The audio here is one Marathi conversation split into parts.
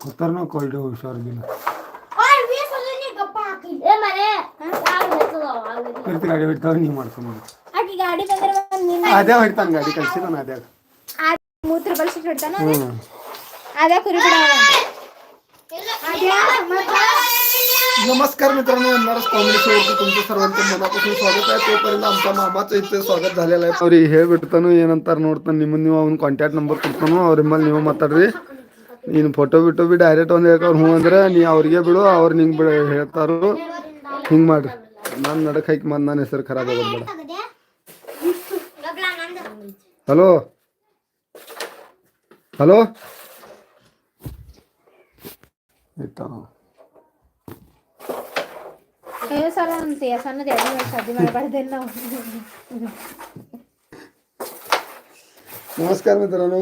खतरनाक क्वालिटी हुशार गेला ಏ ಮನೆ ಯಾವ ಹೆಸರು ಆಗಲಿ ಕರಿತಿ ಗಾಡಿ ಹೊಡಿತಾವ ನೀ ಮಾಡ್ಕೊಂಡು ಆಕಿ ಗಾಡಿ ಬಂದ್ರೆ ಒಂದ್ ನಿನ್ನ ಅದೇ ಹೊಡಿತಾನ ಗಾಡಿ ಕಳ್ಸಿದ ಅದ್ಯಾಗ ಆ ಮೂತ್ರ ಬಳಸಿ ಬಿಡ್ತಾನ ಹ್ಞೂ ಅದ ಕುರಿ ಬಿಡವ नमस्कार मित्रांनो येणारच कॉमेडी शोवरती तुमचं सर्वांचं मनापासून स्वागत आहे तोपर्यंत आमच्या मामाचं इथे स्वागत झालेलं आहे ಅವ್ರಿಗೆ ಹೇಳ್ಬಿಡ್ತಾನು ಏನಂತಾರ ನೋಡ್ತಾನೆ ನಿಮ್ಮನ್ನ ನೀವು ಅವ್ನ ಕಾಂಟ್ಯಾಕ್ಟ್ ನಂಬರ್ ಕೊಡ್ತಾನು ಅವ್ರ ಮೇಲೆ ನೀವು ಮಾತಾಡ್ರಿ ನೀನು ಫೋಟೋ ಬಿಟ್ಟು ಬಿ ಡೈರೆಕ್ಟ್ ಒಂದು ಹೇಳ್ಕೊ ಹ್ಞೂ ಅಂದ್ರೆ ನೀ ಅವ್ರಿಗೆ ಬಿಡು ಅವ್ರು ನಿಂಗೆ ಬಿಡು ಹೇಳ್ತಾರು. ಹಿಂಗೆ ಮಾಡ್ರಿ. ನಾನು ನಡಕ್ ಹಾಕಿ ಮತ್ತೆ ನನ್ನ ಹೆಸರು ಖರಾಬ್ ಆಗೋದು ಹಲೋ? ಹಲೋ? ಆಯ್ತಾ? ನಮಸ್ಕಾರ ಮಿತ್ರನು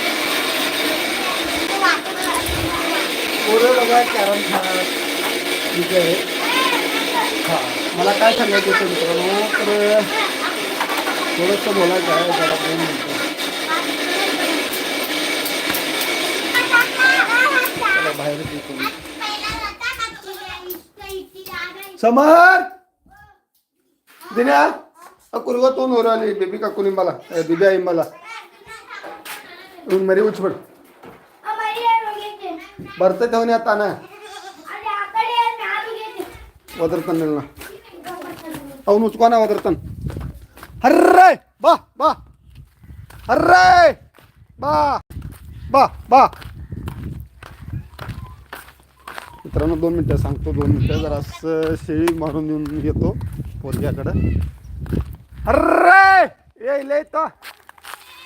पोरं बघा कॅरम खेळणार ठीक आहे. हा मला काय सांगायचं होतं मित्रांनो तर थोडंसं बोलायचं आहे जरा दोन मिनिटं. चला बाहेर येतो समर! दिन्या कुरवा तो नोराली बेबी काकुनी मला बेबी आई मला मरी उचपड. ಬರ್ತ ತವನಿ ತಾನ ಒದರ್ತಾನ ಅವನು ಉಚ್ಕೋನ ಒದರ್ತಾನ ಹರ್ರೇ ಬಾ ಬಾ ಹರ್ರೇ ಬಾ बा बा मित्रांनो दोन मिनटं सांगतो दोन मिनटं जरा असं शेळी मारून येऊन येतो पोरग्याकडं अरे ये इले तो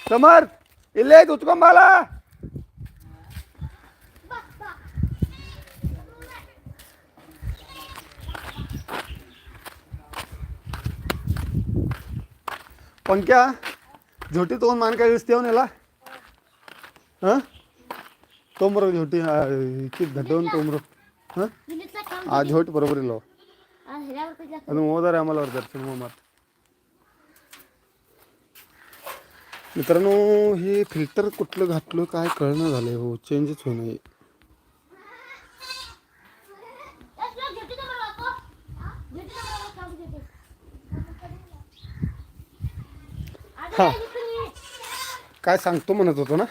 समर इले उचको मला पंख्या झोटी तोंड मान काय दिसते येऊन याला. हां? झोटी इतकी धटवून तोंबरो. हां? हा झोट बरोबर येलो हो. अजून मोदार आम्हाला आम्हाला दर्शन मत मित्रांनो हे फिल्टर कुठलं घातलं काय कळणं झालं हो? चेंजच होणं हां. काय सांगतो म्हणत होतो ना?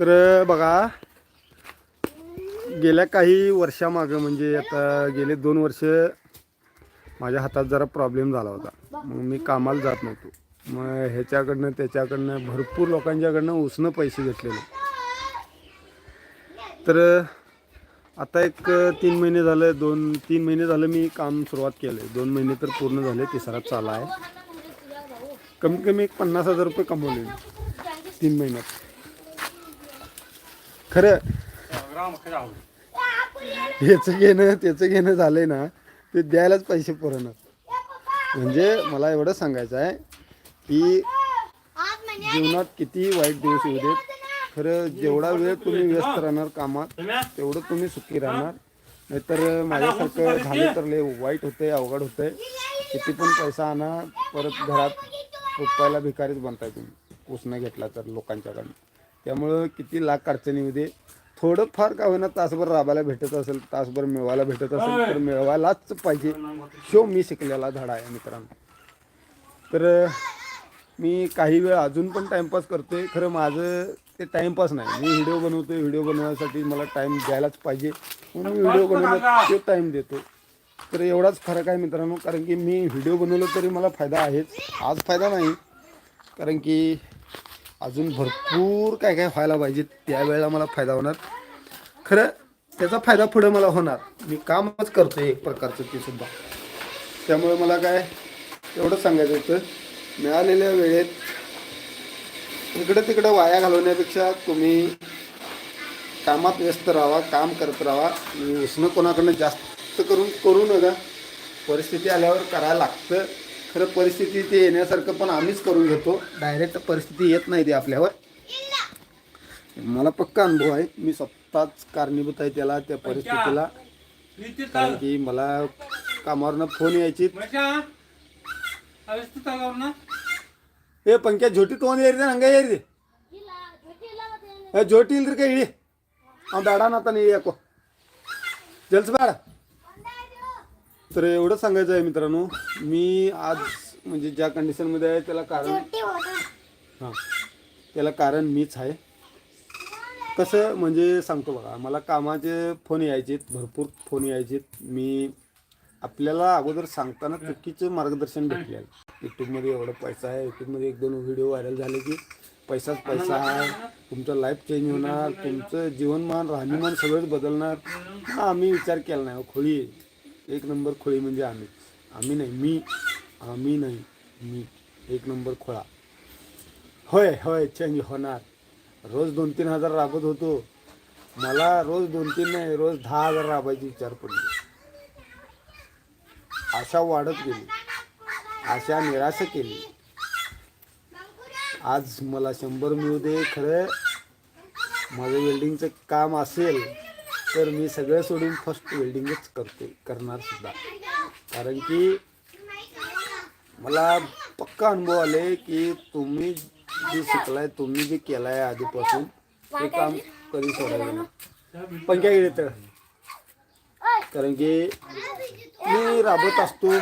तर बघा. गेल्या काही वर्षामागं म्हणजे आता गेले दोन वर्ष माझ्या हातात जरा प्रॉब्लेम झाला होता. मग मी कामाला जात नव्हतो. मग ह्याच्याकडनं त्याच्याकडनं भरपूर लोकांच्याकडनं उसनं पैसे घेतलेले. तर आता एक तीन महिने झालं दोन तीन महिने झालं मी काम सुरुवात केलं आहे दोन महिने तर पूर्ण झाले तिसरा चाला आहे. कमीत कमी एक पन्नास हजार रुपये कमवले मी. तीन महिन्यात. खरं ह्याचं घेणं त्याचं घेणं झालंय ना ते द्यायलाच पैसे पुरणार म्हणजे मला एवढं सांगायचं आहे की जीवनात किती वाईट दिवस येऊ देत. खरं जेवढा वेळ तुम्ही व्यस्त राहणार कामात तेवढं तुम्ही सुखी राहणार. नाहीतर माझ्यासारखं झालं तर लय वाईट होतंय अवघड होतंय. किती पण पैसा आणा परत घरात रुपयाला भिकारीच बनताय तुम्ही. उसणं घेतला तर लोकांच्याकडनं. त्यामुळं किती लाख अडचणीमध्ये थोडंफार का होईना तासभर राबायला भेटत असेल तासभर मिळवायला भेटत असेल तर मिळवायलाच पाहिजे. शो मी शिकलेला धडा आहे मित्रांनो. तर मी काही वेळ अजून पण टाईमपास करतोय. खरं माझं ते टाईमपास नाही. मी व्हिडिओ बनवतोय. व्हिडिओ बनवण्यासाठी मला टाईम द्यायलाच पाहिजे. म्हणून मी व्हिडिओ बनवण्यात ते टाईम देतो. तर एवढाच फरक आहे मित्रांनो कारण की मी व्हिडिओ बनवलो तरी मला फायदा आहेच. आज फायदा नाही कारण की अजून भरपूर काय काय व्हायला पाहिजे त्यावेळेला मला फायदा होणार. खरं त्याचा फायदा पुढे मला होणार. मी कामच करतो एक प्रकारचं ते सुद्धा. त्यामुळे मला काय एवढंच सांगायचं होतं. मिळालेल्या वेळेत इकडं तिकडं वाया घालवण्यापेक्षा तुम्ही कामात व्यस्त राहा काम करत राहा. आणि कोणाकडनं जास्त जास्त करून करू नका परिस्थिती आल्यावर करायला लागतं खरं परिस्थिती ते येण्यासारखं पण आम्हीच करून घेतो डायरेक्ट परिस्थिती येत नाही ती आपल्यावर मला पक्का अनुभव आहे मी स्वतःच कारणीभूत आहे त्याला त्या परिस्थितीला कारण की मला कामावरनं फोन यायची ಏ ಪಂಕ್ಯ ಜೋಟಿ ತೊಗೊಂಡು ಏರಿದೆ ಹಂಗೆ ಏರಿದೆ ಇಲ್ಲ ಜೊತೆ ಇಲ್ಲ ಮತ್ತೆ ಏ ಜೋಟಿ ಇಲ್ರಿ ಕೈ ಹಿಡಿ ಅವ ಬೇಡ ಅನ್ನತ್ತ ನೀ ಯಾಕೋ जल्स ಬೇಡ तर एवढं सांगायचं आहे मित्रांनो मी आज म्हणजे ज्या कंडिशनमध्ये आहे त्याला कारण हां. त्याला कारण मीच आहे. कसं म्हणजे सांगतो बघा मला कामाचे फोन यायचे भरपूर फोन यायचे मी आपल्याला अगोदर सांगताना चुकीचं मार्गदर्शन भेटले यूट्यूबमध्ये एवढा पैसा आहे. यूट्यूबमध्ये एक दोन व्हिडिओ व्हायरल झाले की पैसाच पैसा आहे. तुमचं लाईफ चेंज होणार तुमचं जीवनमान राहणीमान सगळंच बदलणार. हा आम्ही विचार केला नाही. खोळी. एक नंबर खोळी म्हणजे आम्ही. आम्ही नाही मी. आम्ही नाही मी. एक नंबर खोळा. होय होय चेंज होणार. रोज दोन तीन हजार राबत होतो. मला रोज दोन तीन नाही रोज दहा हजार राबायची विचार पडली. आशा वाढत गेली. आशा निराश केली. आज मला शंभर मिळू दे खरं. माझं वेल्डिंगचं काम असेल. तर मी सगळं सोडून फर्स्ट वेल्डिंगच करते करणार सुद्धा. कारण की मला पक्का अनुभव आले की तुम्ही जे शिकलाय तुम्ही जे केलाय आधीपासून ते काम कधी सोडायचं नाही. काय गेले तर? कारण की मी राबत असतो.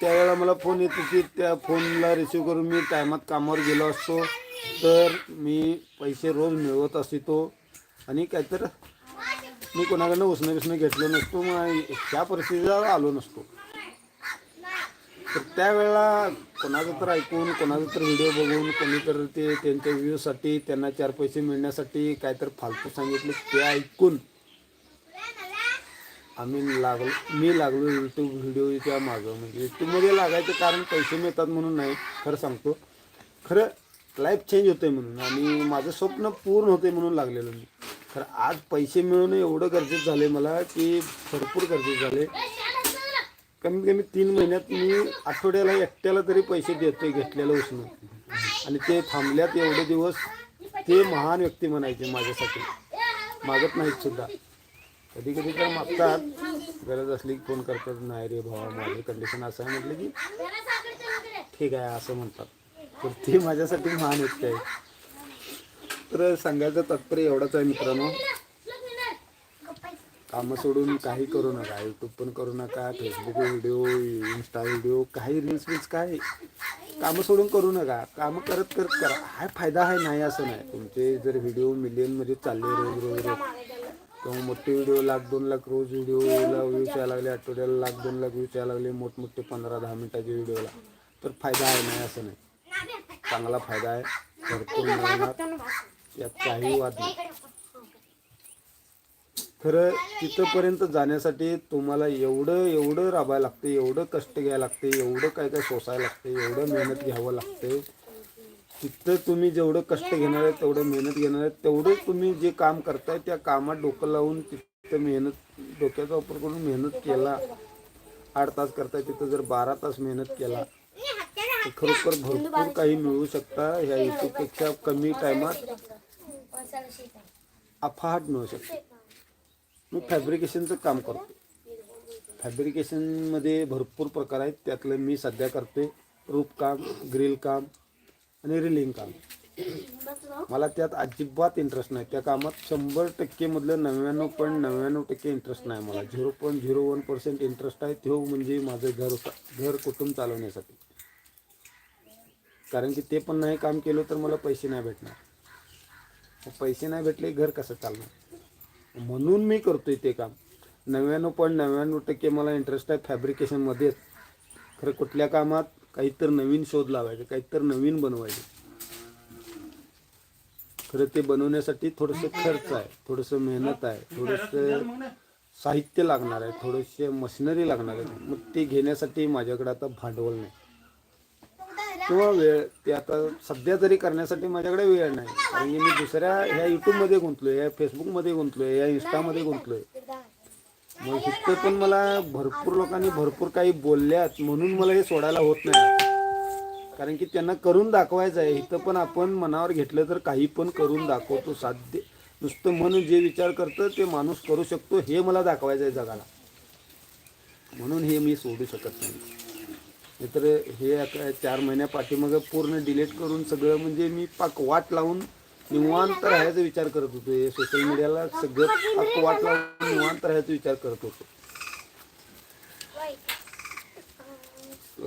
त्यावेळेला मला फोन येतो की त्या फोनला रिसिव्ह करून मी टायमात कामावर गेलो असतो. तर मी पैसे रोज मिळवत असतो. आणि काहीतरी मी कोणाकडनं उसणं बिसणं घेतलं नसतो मग ह्या परिस्थितीला आलो नसतो. तर त्यावेळेला कोणाचं तर ऐकून कोणाचं तर व्हिडिओ बघून कोणी तर ते त्यांच्या व्ह्यूसाठी त्यांना चार पैसे मिळण्यासाठी काय तर फालतू सांगितलं ते ऐकून आम्ही लागलो मी लागलो यूट्यूब व्हिडिओच्या मागं. म्हणजे यूट्यूबमध्ये लागायचं कारण पैसे मिळतात म्हणून नाही खरं सांगतो. खरं लाईफ चेंज होते म्हणून. आणि माझं स्वप्न पूर्ण होते म्हणून लागलेलं मी. खरं आज पैसे मिळवणं एवढं गरजेचं झाले मला की भरपूर गरजेचं झाले कमीत कमी तीन महिन्यात मी आठवड्याला एकट्याला तरी पैसे देतोय घेतलेलं उचलून आणि ते थांबल्यात एवढे दिवस ते महान व्यक्ती म्हणायचे माझ्यासाठी. मागत नाहीत सुद्धा. कधी कधी तर मागतात. गरज असली की फोन करतात नाही रे भावा माझं कंडिशन असं आहे. म्हटलं की ठीक आहे असं म्हणतात. तर ते माझ्यासाठी महान व्यक्ती आहे. तर सांगायचं तात्पर्य एवढंच आहे मित्रांनो. कामं सोडून काही करू नका. यूट्यूब पण करू नका फेसबुक व्हिडिओ इन्स्टा व्हिडिओ काही रील्स वील्स काय कामं सोडून करू नका. कामं करत करत करा. हा फायदा आहे नाही असं नाही. तुमचे जर व्हिडिओ मिलियनमध्ये चालले रोज रोज रोज किंवा मोठे व्हिडिओ लाख दोन लाख रोज व्हिडिओला व्ह्यूज यायला लागले आठवड्याला लाख दोन लाख व्ह्यूज यायला लागले मोठमोठे पंधरा दहा मिनटाचे व्हिडिओला तर फायदा आहे नाही असं नाही. चांगला फायदा आहे. भरपूर मिळणार. यात काही वाद नाही. खरं तिथंपर्यंत जाण्यासाठी तुम्हाला एवढं एवढं राबायला लागते एवढं कष्ट घ्यायला लागते एवढं काय काय सोसायला लागते एवढं मेहनत घ्यावं लागते. तिथं तुम्ही जेवढं कष्ट घेणार आहे तेवढं मेहनत घेणार आहे तेवढं तुम्ही जे काम करताय त्या कामात डोकं लावून तिथं मेहनत डोक्याचा वापर करून मेहनत केला. आठ तास करताय तिथं जर बारा तास मेहनत केला तर खरोखर भरपूर काही मिळू शकता. ह्या युट्यूबपेक्षा कमी टायमात अफाट मिळू शकते. मी फॅब्रिकेशनचं काम करतो फॅब्रिकेशनमध्ये भरपूर प्रकार आहेत. त्यातलं मी सध्या करते रूपकाम ग्रिल काम आणि रिलिंग काम. मला त्यात अजिबात इंटरेस्ट नाही. त्या कामात शंभर टक्केमधलं नव्याण्णव पॉईंट नव्याण्णव टक्के इंटरेस्ट नाही मला. Zero point zero one percent interest आहे. तो म्हणजे माझं घर घर कुटुंब चालवण्यासाठी. कारण की ते पण नाही काम केलं तर मला पैसे नाही भेटणार. पैसे नाही भेटले घर कसं चालणार? म्हणून मी करतोय ते काम. नव्याण्णव पॉईंट नव्याण्णव टक्के मला इंटरेस्ट आहे फॅब्रिकेशनमध्येच खरं कुठल्या कामात काहीतरी नवीन शोध लावायचे काहीतरी नवीन बनवायचे. खरं ते बनवण्यासाठी थोडंसं खर्च आहे थोडंसं मेहनत आहे थोडंसं साहित्य लागणार आहे थोडेसे मशिनरी लागणार आहे. मग ते घेण्यासाठी माझ्याकडे आता भांडवल नाही. किंवा वेळ ते आता सध्या तरी करण्यासाठी माझ्याकडे वेळ नाही. कारण की मी दुसऱ्या ह्या यूट्यूबमध्ये गुंतलोय या फेसबुकमध्ये गुंतलोय या इंस्टामध्ये गुंतलोय. मग इथं पण मला भरपूर लोकांनी भरपूर काही बोलल्यात म्हणून मला हे सोडायला होत नाही. कारण की त्यांना करून दाखवायचं आहे. इथं पण आपण मनावर घेतलं तर काही पण करून दाखवतो साध्य. नुसतं म्हणून जे विचार करतं ते माणूस करू शकतो हे मला दाखवायचं आहे जगाला. म्हणून हे मी सोडू शकत नाही. नाहीतर हे आता चार महिन्या पाठीमागं पूर्ण डिलीट करून सगळं म्हणजे मी पाक वाट लावून निवांत राहायचा विचार करत होतो. हे सोशल मीडियाला सगळं पाक वाट लावून निवांत राहायचा विचार करत होतो.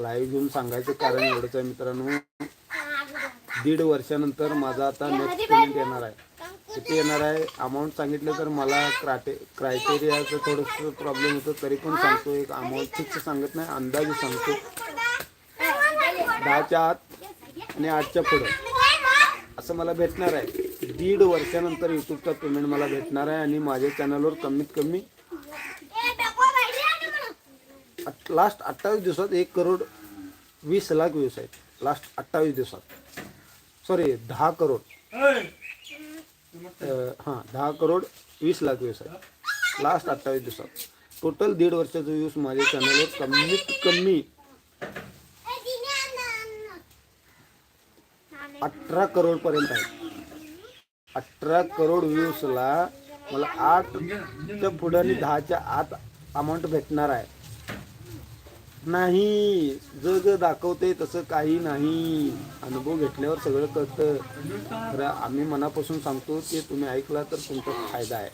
लाईव्ह घेऊन सांगायचं कारण एवढंच आहे मित्रांनो. दीड वर्षानंतर माझा आता नेक्स्ट पेमेंट येणार आहे. किती येणार आहे? अमाऊंट सांगितलं तर मला क्राटे क्रायटेरियाचं थोडंसं प्रॉब्लेम होतं. तरी पण सांगतो एक अमाऊंट फिक्स सांगत नाही. अंदाजे सांगतो. दहाच्या आत आणि आठच्या पुढं. असं मला भेटणार आहे. दीड वर्षानंतर यूट्यूबचा पेमेंट मला भेटणार आहे आणि माझ्या चॅनलवर कमीत कमी लास्ट अठ्ठावीस दिवसात एक करोड वीस लाख व्ह्यूज आहेत. लास्ट अठ्ठावीस दिवसात. सॉरी दहा करोड. हां दहा करोड वीस लाख व्ह्यूज आहेत. लास्ट अठ्ठावीस दिवसात. टोटल दीड वर्षाचा व्ह्यूज माझ्या चॅनलवर कमीत कमी अठरा करोड पर्यंत आहे. अठरा करोड व्ह्यूजला मला आठच्या पुढं आणि दहाच्या आत अमाऊंट भेटणार आहे. नाही जग दाखवते तसं काही नाही. अनुभव घेतल्यावर सगळं कळतं. खरं आम्ही मनापासून सांगतो की तुम्ही ऐकला तर तुमचा फायदा आहे.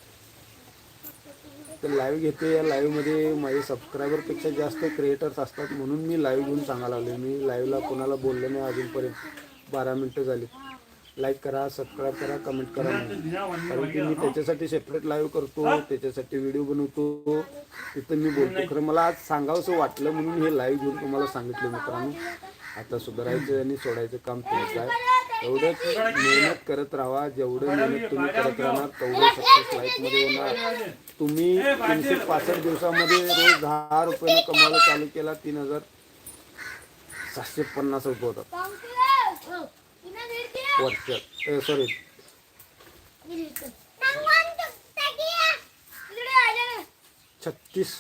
तर लाईव्ह घेते या लाईव्हमध्ये माझे सबस्क्रायबरपेक्षा जास्त क्रिएटर्स असतात म्हणून मी लाईव्ह घेऊन सांगायला लागलो मी लाईव्हला कोणाला बोललो नाही अजूनपर्यंत. बारा मिनटं झाली. लाईक करा सबस्क्राईब करा कमेंट करा कारण की मी त्याच्यासाठी सेपरेट लाईव्ह करतो त्याच्यासाठी व्हिडिओ बनवतो. तिथं मी बोलतो. खरं मला आज सांगावंसं वाटलं म्हणून हे लाईव्ह घेऊन तुम्हाला सांगितलं मित्रांनो. आता सुधारायचं आणि सोडायचं काम तुमचं आहे. एवढंच मेहनत करत राहा. जेवढं मेहनत तुम्ही करत राहणार तेवढं सक्सेस लाईफमध्ये येणार. तुम्ही तीनशे पासष्ट दिवसामध्ये रोज दहा रुपयानं कमावलं चालू केला तीन हजार सातशे पन्नास रुपये होतात. वर्षात सॉरी छत्तीस.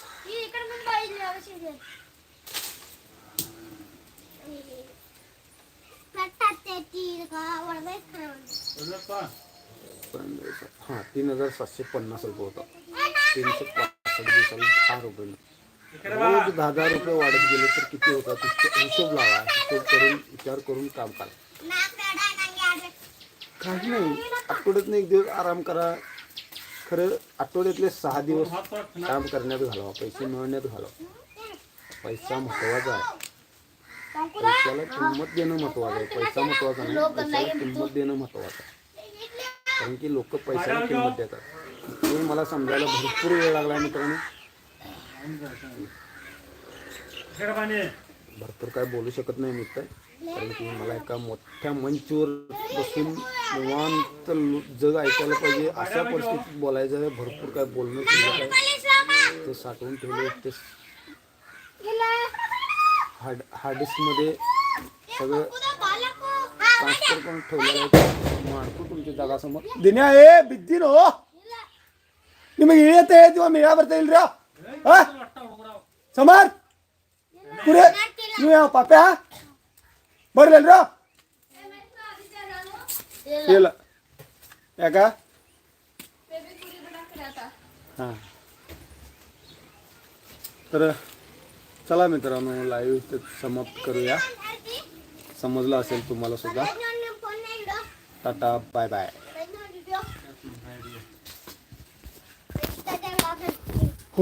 हां तीन हजार सातशे पन्नास रुपये होतात तीनशे पासष्ट दिवसाला दहा रुपये. रोज दहा दहा रुपये वाढत गेले तर किती होतात? हिशोब लावा. हिशोब करून विचार करून काम करा. काही नाही. आठवड्यातनं एक दिवस आराम करा. खरं आठवड्यातले सहा दिवस काम करण्यात घालवा. पैसे मिळवण्यात घालवा. पैसा महत्त्वाचा आहे. पैशाला किंमत देणं महत्वाचं आहे. पैसा महत्त्वाचा नाही. पैशाला किंमत देणं महत्वाचं आहे. कारण की लोक पैशाला किंमत देतात. हे मला समजायला भरपूर वेळ लागला मित्रांनो. भरपूर काय बोलू शकत नाही मित्र कारण की मला एका मोठ्या मंचवर बसून निवांत लो- जग ऐकायला पाहिजे अशा परिस्थितीत बोलायचं आहे भरपूर काय बोलणं शिल्लक आहे ते साठवून ठेवले ते हार्ड हार्ड डिस्कमध्ये सगळं ट्रान्सफर करून ठेवलेलं आहे मारतो तुमच्या जगासमोर दिन्या ए बिद्दीन हो ನಿಮಗೆ ಇಳಿಯತ್ತೆ ಹೇಳ್ತೀವ ಮೇ ಯಾವ ಬರ್ತಾ ಇಲ್ರಿ हा? समर? कुठे तू या पाप्या बर रो. केलं या का? तर चला मित्रांनो लाईव्ह ते समाप्त करूया. समजलं असेल तुम्हाला सुद्धा. Tata bye bye